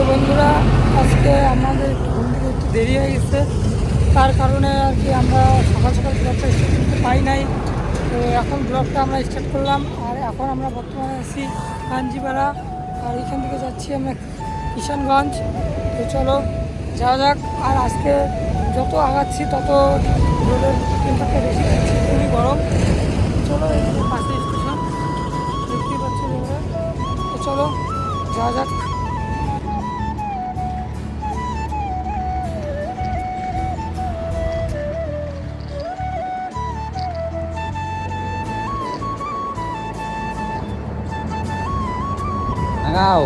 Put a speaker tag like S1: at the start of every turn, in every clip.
S1: তো বন্ধুরা, আজকে আমাদের ঘুম থেকে একটু দেরি হয়ে গেছে। তার কারণে আর কি আমরা সকাল সকাল ব্লগটা স্টার্ট করতে পাই নাই। তো এখন ব্লগটা আমরা স্টার্ট করলাম। আর এখন আমরা বর্তমানে আছি কাঞ্জিপাড়া। আর এখান থেকে যাচ্ছি আমরা কিষানগঞ্জ। তো চলো, যাওয়া যাক। আর আজকে যত আগাচ্ছি, তত রোদের টেম্পারটা বেশি থাকছে, খুবই গরম। চলো পাশে স্টেশন দেখতেই পাচ্ছি তো চলো, যাওয়া যাক।
S2: লাগাও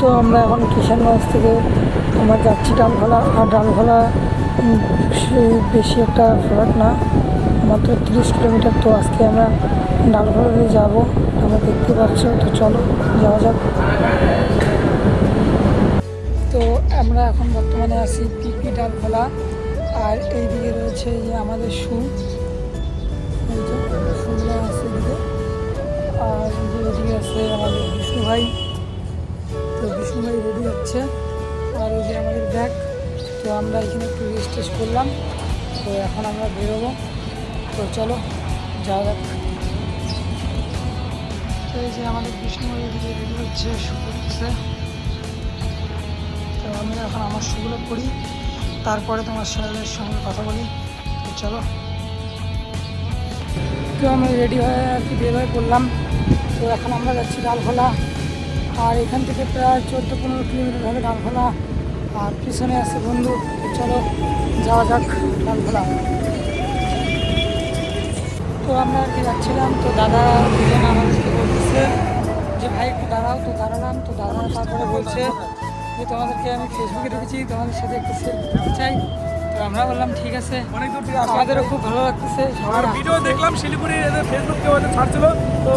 S1: তো আমরা এখন কিষানগঞ্জ থেকে আমরা যাচ্ছি ডালখোলা আর ডালখোলা বেশি একটা ফ্লাট না, মাত্র তিরিশ কিলোমিটার। তো আজকে আমরা ডালখোলা দিয়ে যাব। আমরা দেখতে পাচ্ছ, তো চলো, যাওয়া যাক। তো আমরা এখন বর্তমানে আছি পিপি ডালখোলা আর এইদিকে রয়েছে যে আমাদের সু এই আছে এদিকে। আর যে এদিকে আছে আমাদের বিষ্ণু ভাই। তো বিষ্ণু ভাই রেডি হচ্ছে। আর এই যে আমাদের ব্যাগ তো আমরা এখানে একটু রেস্ট টেস্ট করলাম। তো এখন আমরা বেরোবো। তো চলো, যাওয়া যাক। তো এই যে আমাদের বিষ্ণু ভাই এদিকে রেডি হচ্ছে শু করতেছে তো আমি এখন আমার শুগুলো করি তারপরে তোমার সাহেবের সঙ্গে কথা বলি। চলো। তো আমি রেডি হয়ে আর কি বের হয়ে পড়লাম। তো এখন আমরা যাচ্ছি ডালখোলা। আর এখান থেকে প্রায় চোদ্দ পনেরো কিলোমিটার হবে ডালখোলা। আর পিছনে আছে বন্ধু। চলো, যাওয়া যাক ডালখোলা। তো আমরা আর কি যাচ্ছিলাম। তো দাদা দুজন আমাদেরকে বলতেছে যে, ভাই, একটু দাঁড়াও, তো দাঁড়ালাম। তো দাদা তারপরে বলছে যে তোমাদেরকে আমি ফেসবুকে দেখেছি তোমাদের সাথে একটু সেলফি চাই। তো আমরা বললাম ঠিক আছে।
S3: অনেক দূর থেকে
S1: আমাদেরও খুব ভালো লাগতেছে।
S3: আর ভিডিও দেখলাম শিলিগুড়ি এদের ফেসবুকে ওদের ছাড়ছিল। তো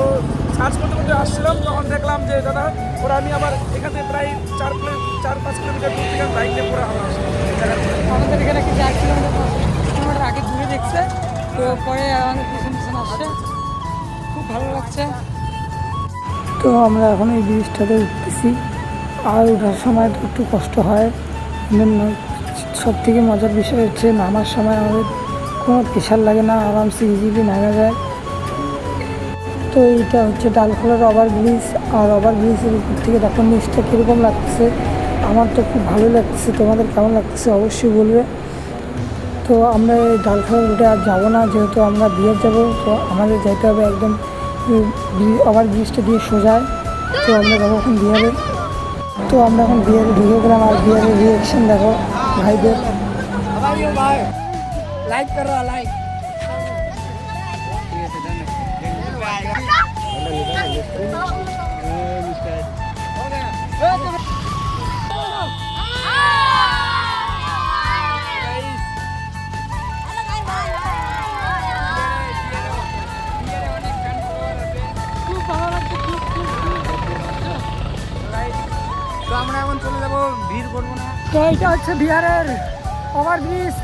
S3: সার্চ করতে করতে আসছিলাম তখন দেখলাম যে দাদা ওরা আমি আবার এখান থেকে প্রায় চার কিলো চার পাঁচ কিলোমিটার দূর থেকে বাইক নিয়ে পরে আমরা।
S1: আমাদের এখানে কি চার কিলোমিটার কিলোমিটার আগে দূরে দেখছে। তো পরে আমাদের পিছন পিছন আসছে। খুব ভালো লাগছে। তো আমরা এখন এই ব্রিজটাতে উঠতেছি। আর ওঠার সময় তো একটু কষ্ট হয় সব থেকে মজার বিষয় হচ্ছে নামার সময় আমাদের কোনো প্রেশার লাগে না, আরামসে ইজিলি নামা যায়। তো এইটা হচ্ছে ডালখোলার ওভার ব্রিজ আর ওভার ব্রিজের উপর থেকে দেখো নিচটা কীরকম লাগতেছে আমার তো খুব ভালো লাগতেছে তোমাদের কেমন লাগতেছে অবশ্যই বলবে। তো আমরা এই ডালখোলা রুটে আর যাব না, যেহেতু আমরা বিয়ে যাব, তো আমাদের যেতে হবে একদম ওভার ব্রিজটা দিয়ে সোজায়। তো আমরা যাব এখন বিহারে। তো আমরা এখন বিহারে ঢুকে গেলাম আর বিহারের রিয়েকশন দেখো ভাইদের লাইক করো লাইক খুব
S2: না।
S1: তো এইটা হচ্ছে বিহারের ওভার ব্রিজ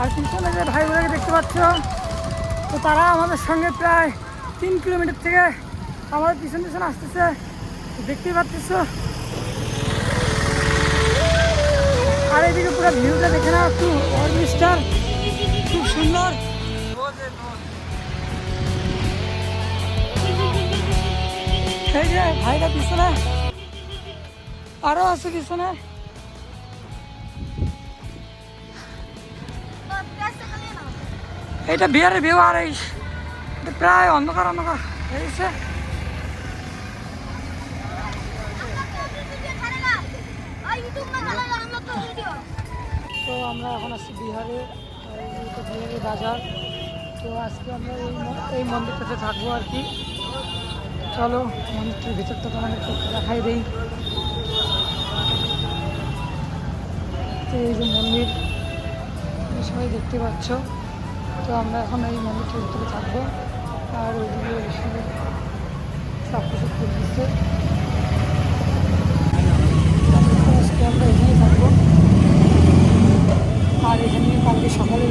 S1: আর পিছনে যে ভাই বোনেকে দেখতে পাচ্ছ, তো তারা আমাদের সঙ্গে প্রায় তিন কিলোমিটার থেকে আমাদের পিছন পিছনে আসতেছে। দেখতেই পাচ্ছ। আর এদিকে পুরো ভিউটা দেখে না একটু। ওভার ব্রিজটার খুব সুন্দর। এই যে ভাইটা পিছনে আরও আছে পিছনে। এটা বিহারের ভিউ আর এই প্রায় অন্ধকার অন্ধকার হয়ে গেছে তো আমরা এখন আছি বিহারে বিহারের বাজার। তো আজকে আমরা এই এই মন্দিরটাতে থাকব আর কি। চলো, মন্দিরটার ভিতরটা তোমাদেরকে দেখাই দিই। তো এই যে মন্দির সবাই দেখতে পাচ্ছ। তো আমরা এখন এই মন্দিরটির ভিতরে থাকব আর ওইদিকে এসে সব কিছু আমরা এখানেই থাকব। আর এখানে কালকে সকালে